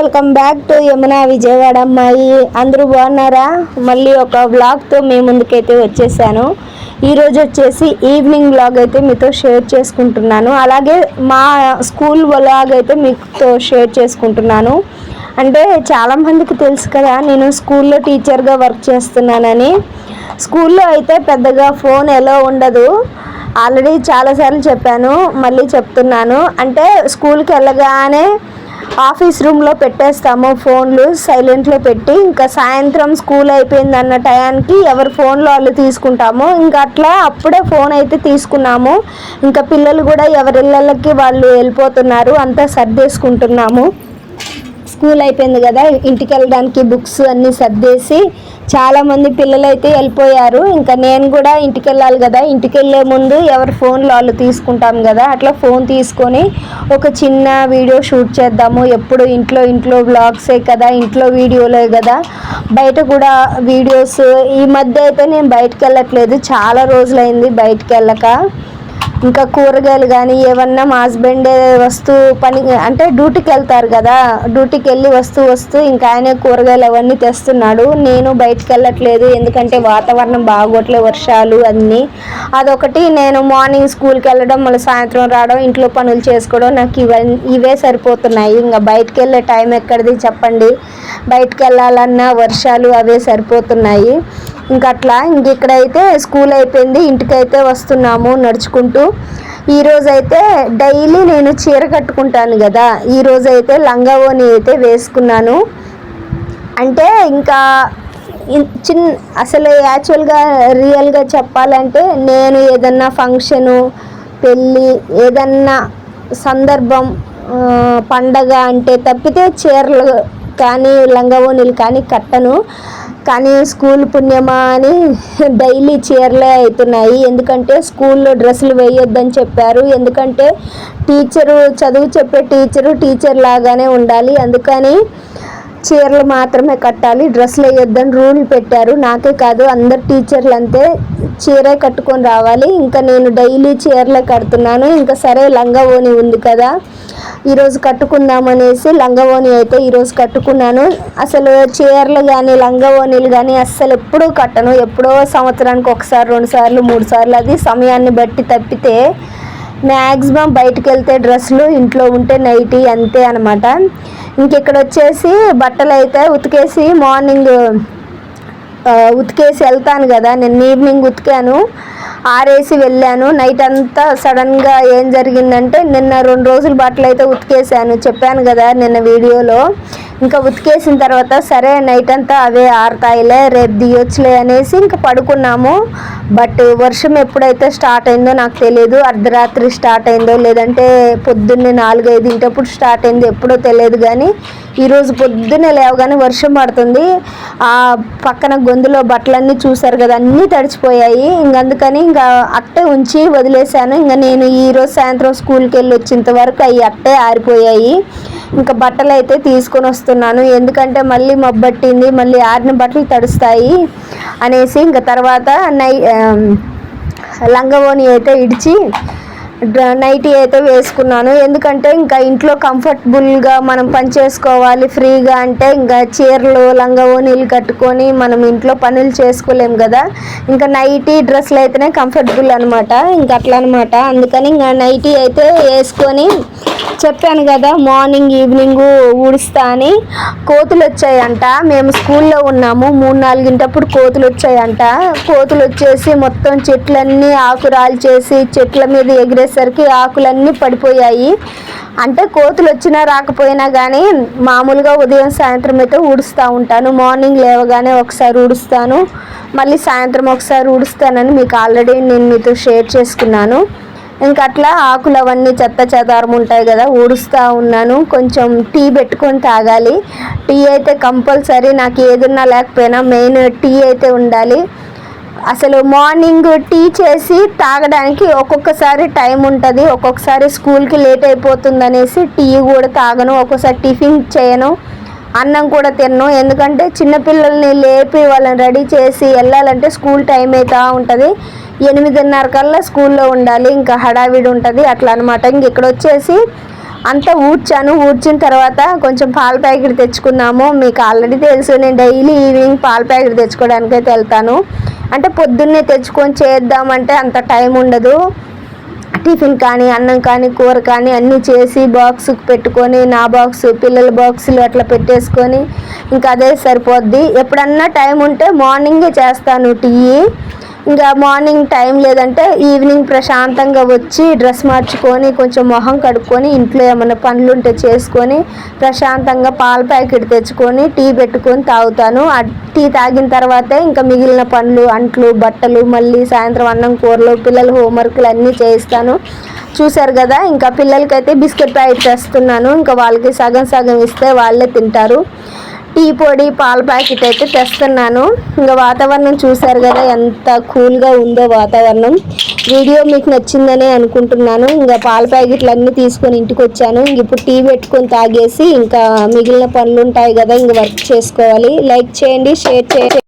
Welcome back to Yamuna Vijayawada అమ్మాయి. అందరూ బాగున్నారా? మళ్ళీ ఒక వ్లాగ్తో మీ ముందుకైతే వచ్చేసాను. ఈరోజు వచ్చేసి ఈవినింగ్ వ్లాగ్ అయితే మీతో షేర్ చేసుకుంటున్నాను. అలాగే మా స్కూల్ వ్లాగ్ అయితే మీతో షేర్ చేసుకుంటున్నాను. అంటే చాలామందికి తెలుసు కదా నేను స్కూల్లో టీచర్గా వర్క్ చేస్తున్నానని. స్కూల్లో అయితే పెద్దగా ఫోన్ ఎలా ఉండదు. ఆల్రెడీ చాలాసార్లు చెప్పాను మళ్ళీ చెప్తున్నాను. అంటే స్కూల్కి వెళ్ళగానే ఆఫీస్ రూమ్లో పెట్టేస్తాము. ఫోన్లు సైలెంట్లో పెట్టి ఇంకా సాయంత్రం స్కూల్ అయిపోయింది అన్న టయానికి ఎవరి ఫోన్లో వాళ్ళు తీసుకుంటాము. ఇంకా అట్లా అప్పుడే ఫోన్ అయితే తీసుకున్నాము. ఇంకా పిల్లలు కూడా ఎవరిళ్ళకి వాళ్ళు వెళ్ళిపోతున్నారు. అంతా సర్దేసుకుంటున్నాము. స్కూల్ అయిపోయింది కదా ఇంటికి వెళ్ళడానికి బుక్స్ అన్నీ సర్దేసి చాలామంది పిల్లలు అయితే వెళ్ళిపోయారు. ఇంకా నేను కూడా ఇంటికి వెళ్ళాలి కదా ఇంటికి వెళ్ళే ముందు ఎవరి ఫోన్లో వాళ్ళు తీసుకుంటాం కదా అట్లా ఫోన్ తీసుకొని ఒక చిన్న వీడియో షూట్ చేద్దాము. ఎప్పుడు ఇంట్లో ఇంట్లో బ్లాగ్సే కదా ఇంట్లో వీడియోలే కదా. బయట కూడా వీడియోస్ ఈ మధ్య అయితే నేను బయటకు వెళ్ళట్లేదు. చాలా రోజులైంది బయటకు వెళ్ళక. ఇంకా కూరగాయలు కానీ ఏమన్నా మా హస్బెండ్ వస్తూ పని అంటే డ్యూటీకి వెళ్తారు కదా డ్యూటీకి వెళ్ళి వస్తూ వస్తూ ఇంకా ఆయన కూరగాయలు అవన్నీ తెస్తున్నాడు. నేను బయటికి వెళ్ళట్లేదు ఎందుకంటే వాతావరణం బాగోట్లే వర్షాలు అన్నీ. అదొకటి నేను మార్నింగ్ స్కూల్కి వెళ్ళడం మళ్ళీ సాయంత్రం రావడం ఇంట్లో పనులు చేసుకోవడం నాకు ఇవన్నీ ఇవే సరిపోతున్నాయి. ఇంకా బయటకు వెళ్ళే టైం ఎక్కడిది చెప్పండి. బయటికి వెళ్ళాలన్నా వర్షాలు అవే సరిపోతున్నాయి. ఇంక అట్లా ఇంక ఇక్కడైతే స్కూల్ అయిపోయింది. ఇంటికైతే వస్తున్నాము నడుచుకుంటూ. ఈరోజైతే డైలీ నేను చీర కట్టుకుంటాను కదా. ఈరోజైతే అయితే లంగా ఓని అయితే వేసుకున్నాను. అంటే ఇంకా చిన్న చిన్ అసలు యాక్చువల్గా రియల్గా చెప్పాలంటే నేను ఏదన్నా ఫంక్షను పెళ్ళి ఏదన్నా సందర్భం పండగ అంటే తప్పితే చీరలు కానీ లంగవోణీలు కానీ కట్టను. కానీ స్కూల్ పుణ్యమా అని డైలీ చీరలే అవుతున్నాయి. ఎందుకంటే స్కూల్లో డ్రెస్సులు వేయొద్దని చెప్పారు. ఎందుకంటే టీచరు చదువు చెప్పే టీచరు టీచర్ లాగానే ఉండాలి. అందుకని చీరలు మాత్రమే కట్టాలి. డ్రెస్సులు వేయొద్దని రూల్ పెట్టారు. నాకే కాదు అందరు టీచర్లు అంతే చీరే కట్టుకొని రావాలి. ఇంకా నేను డైలీ చీరలే కడుతున్నాను. ఇంకా సరే లంగా ఓని ఉంది కదా. ఈరోజు కట్టుకుందామనేసి లంగా అయితే ఈరోజు కట్టుకున్నాను. అసలు చీరలు కానీ లంగా కానీ అస్సలు ఎప్పుడూ కట్టను. ఎప్పుడో సంవత్సరానికి ఒకసారి రెండు సార్లు మూడు సార్లు అది సమయాన్ని బట్టి తప్పితే మ్యాక్సిమం బయటకు వెళ్తే డ్రెస్సులు ఇంట్లో ఉంటే నైటీ అంతే అనమాట ఇంక ఇక్కడ వచ్చేసి బట్టలు అయితే ఉతికేసి మార్నింగ్ ఉతికేసి వెళ్తాను కదా. నేను ఈవినింగ్ ఉతికాను. ఆరేసి వెళ్ళాను. నైట్ అంతా సడన్గా ఏం జరిగిందంటే నిన్న రెండు రోజులు బట్టలు అయితే ఉతికేసాను చెప్పాను కదా నిన్న వీడియోలో. ఇంకా ఉతికేసిన తర్వాత సరే నైట్ అంతా అవే ఆరుతాయిలే రేపు దియొచ్చులే అనేసి ఇంకా పడుకున్నాము. బట్ వర్షం ఎప్పుడైతే స్టార్ట్ అయిందో నాకు తెలియదు అర్ధరాత్రి స్టార్ట్ అయిందో లేదంటే పొద్దున్నే నాలుగు ఐదింటప్పుడు స్టార్ట్ అయిందో ఎప్పుడో తెలియదు కానీ ఈరోజు పొద్దున్నే లేవగానే వర్షం పడుతుంది. ఆ పక్కన గొంతులో బట్టలన్నీ చూశారు కదా అన్నీ తడిచిపోయాయి. ఇంక అందుకని ఇంకా అట్టే ఉంచి వదిలేశాను. ఇంకా నేను ఈరోజు సాయంత్రం స్కూల్కి వెళ్ళి వచ్చేంత వరకు అవి అట్టే ఆరిపోయాయి. ఇంకా బట్టలు అయితే తీసుకొని వస్తున్నాను. ఎందుకంటే మళ్ళీ మబ్బట్టింది మళ్ళీ ఆరిన బట్టలు తడుస్తాయి అనేసి ఇంకా తర్వాత నై లంగవోని అయితే ఇడిచి డ్ర- నైటీ అయితే వేసుకున్నాను. ఎందుకంటే ఇంకా ఇంట్లో కంఫర్టబుల్గా మనం పని చేసుకోవాలి. ఫ్రీగా అంటే ఇంకా చీరలు లంగవోనీలు కట్టుకొని మనం ఇంట్లో పనులు చేసుకోలేము కదా. ఇంకా నైటీ డ్రెస్సులు అయితేనే కంఫర్టబుల్ అనమాట ఇంకా అట్లా అనమాట అందుకని ఇంకా నైటీ అయితే వేసుకొని చెప్పాను కదా మార్నింగ్ ఈవినింగ్ ఊడుస్తా అని. కోతులు వచ్చాయంట మేము స్కూల్లో ఉన్నాము. మూడు నాలుగింటప్పుడు కోతులు వచ్చాయంట కోతులు వచ్చేసి మొత్తం చెట్లన్నీ ఆకురాలు చేసి చెట్ల మీద ఎగిరేసరికి ఆకులన్నీ పడిపోయాయి. అంటే కోతులు వచ్చినా రాకపోయినా కానీ మామూలుగా ఉదయం సాయంత్రం అయితే ఊడుస్తూ ఉంటాను. మార్నింగ్ లేవగానే ఒకసారి ఊడుస్తాను. మళ్ళీ సాయంత్రం ఒకసారి ఊడుస్తానని మీకు ఆల్రెడీ నేను మీతో షేర్ చేసుకున్నాను. ఇంకా అట్లా ఆకులు అవన్నీ చెత్త చెదారం ఉంటాయి కదా ఊడుస్తూ ఉన్నాను. కొంచెం టీ పెట్టుకొని తాగాలి. టీ అయితే కంపల్సరీ నాకు ఏదున్నా లేకపోయినా మెయిన్ టీ అయితే ఉండాలి. అసలు మార్నింగ్ టీ చేసి తాగడానికి ఒక్కొక్కసారి టైం ఉంటుంది. ఒక్కొక్కసారి స్కూల్కి లేట్ అయిపోతుంది అనేసి టీ కూడా తాగను. ఒక్కొక్కసారి టిఫిన్ చేయను. అన్నం కూడా తిన్ను. ఎందుకంటే చిన్నపిల్లల్ని లేపి వాళ్ళని రెడీ చేసి వెళ్ళాలంటే స్కూల్ టైం అవుతూ ఉంటుంది. ఎనిమిదిన్నర కల్లా స్కూల్లో ఉండాలి ఇంకా హడావిడి ఉంటుంది అట్లా అనమాట ఇంక ఇక్కడ వచ్చేసి అంతా ఊడ్చాను. ఊడ్చిన తర్వాత కొంచెం పాల ప్యాకెట్ తెచ్చుకున్నాము. మీకు ఆల్రెడీ తెలుసు నేను డైలీ ఈవినింగ్ పాల ప్యాకెట్ తెచ్చుకోవడానికి అయితే వెళ్తాను. అంటే పొద్దున్నే తెచ్చుకొని చేద్దామంటే అంత టైం ఉండదు. టిఫిన్ కానీ అన్నం కానీ కూర కానీ అన్నీ చేసి బాక్స్కి పెట్టుకొని నా బాక్స్ పిల్లల బాక్సులు అట్లా పెట్టేసుకొని ఇంకా అదే సరిపోద్ది. ఎప్పుడన్నా టైం ఉంటే మార్నింగే చేస్తాను టీ. ఇంకా మార్నింగ్ టైం లేదంటే ఈవినింగ్ ప్రశాంతంగా వచ్చి డ్రెస్ మార్చుకొని కొంచెం మొహం కడుక్కొని ఇంట్లో ఏమైనా పనులు ఉంటే చేసుకొని ప్రశాంతంగా పాల ప్యాకెట్ తెచ్చుకొని టీ పెట్టుకొని తాగుతాను. ఆ టీ తాగిన తర్వాతే ఇంకా మిగిలిన పనులు అంట్లు బట్టలు మళ్ళీ సాయంత్రం అన్నం కూరలు పిల్లల హోంవర్క్లు అన్నీ చేయిస్తాను. చూశారు కదా ఇంకా పిల్లలకైతే బిస్కెట్ ప్యాకెట్ తెస్తున్నాను. ఇంకా వాళ్ళకి సగం సగం ఇస్తే వాళ్ళే తింటారు. టీ పొడి పాల ప్యాకెట్ అయితే తెస్తున్నాను. ఇంకా వాతావరణం చూశారు కదా ఎంత కూల్గా ఉందో వాతావరణం. వీడియో మీకు నచ్చిందనే అనుకుంటున్నాను. ఇంకా పాల ప్యాకెట్లు అన్నీ తీసుకొని ఇంటికి వచ్చాను. ఇంక ఇప్పుడు టీ పెట్టుకొని తాగేసి ఇంకా మిగిలిన పనులు ఉంటాయి కదా ఇంక వర్క్ చేసుకోవాలి. లైక్ చేయండి షేర్ చేయండి.